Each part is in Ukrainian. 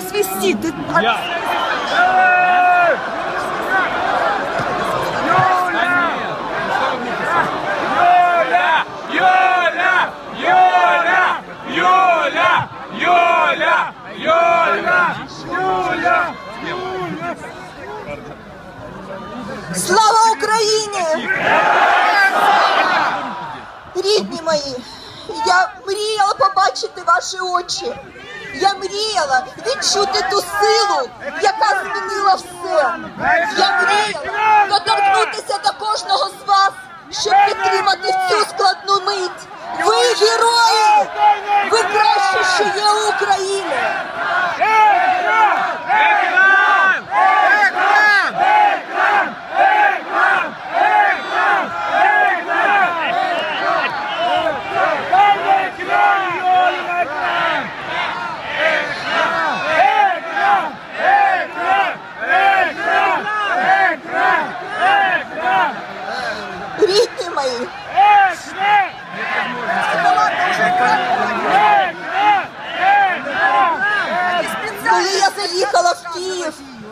посвістіти. Я. Юля! Юля! Юля! Юля! Юля! Юля! Юля! Слава Україні! Рідні мої, я мріяла побачити ваші очі. Я мріяла відчути ту силу, яка змінила все. Я мріяла доторкнутися до кожного з вас, щоб підтримати в цю складну мить. Ви герої! Ви краще, що є у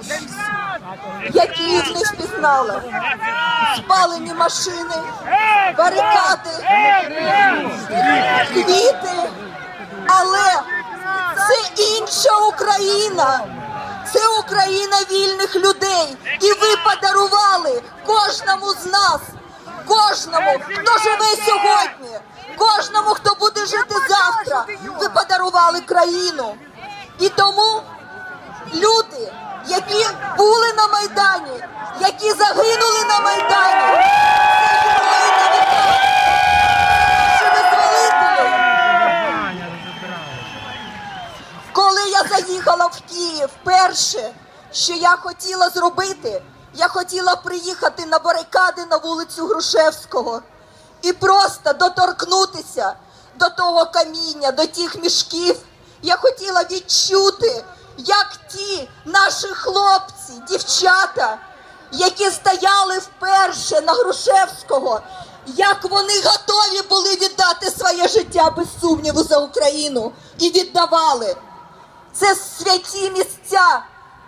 Київ, я Київ не впізнала. Спалені машини, барикади, квіти. Але це інша Україна. Це Україна вільних людей. І ви подарували кожному з нас, кожному, хто живе сьогодні, кожному, хто буде жити завтра. Ви подарували країну. І тому люди, які були на Майдані, які загинули на Майдані. Коли я заїхала в Київ, перше, що я хотіла зробити, я хотіла приїхати на барикади на вулицю Грушевського і просто доторкнутися до того каміння, до тих мішків. Я хотіла відчути, як ті наші хлопці, дівчата, які стояли вперше на Грушевського, як вони готові були віддати своє життя без сумніву за Україну і віддавали. Це святі місця,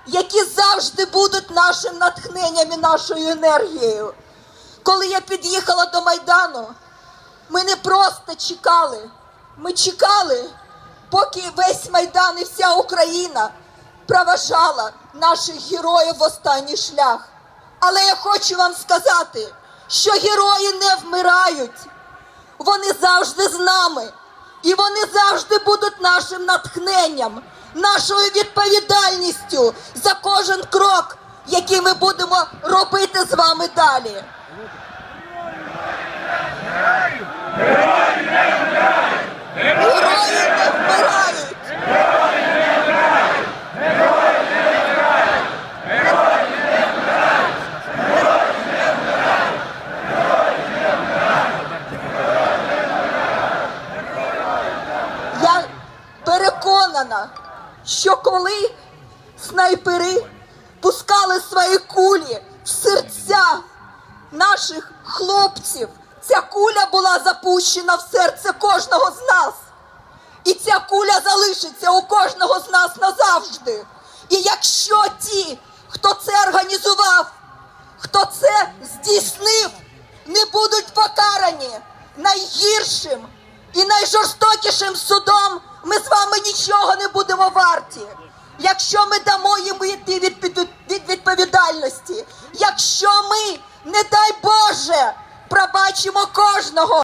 які завжди будуть нашим натхненням і нашою енергією. Коли я під'їхала до Майдану, ми не просто чекали. Ми чекали, поки весь Майдан і вся Україна проважала наших героїв в останній шлях. Але я хочу вам сказати, що герої не вмирають. Вони завжди з нами. І вони завжди будуть нашим натхненням, нашою відповідальністю за кожен крок, який ми будемо робити з вами далі. Герої не вмирають. Я переконана, що коли снайпери пускали свої кулі в серця наших хлопців, ця куля була запущена в серце кожного з нас. І ця куля залишиться у кожного з нас назавжди. І якщо ті, хто це організував, хто це здійснив, не будуть покарані найгіршим і судом, ми з вами нічого не будемо варті. Якщо ми дамо їм йти від відповідальності, якщо ми, не дай Боже, пробачимо кожного.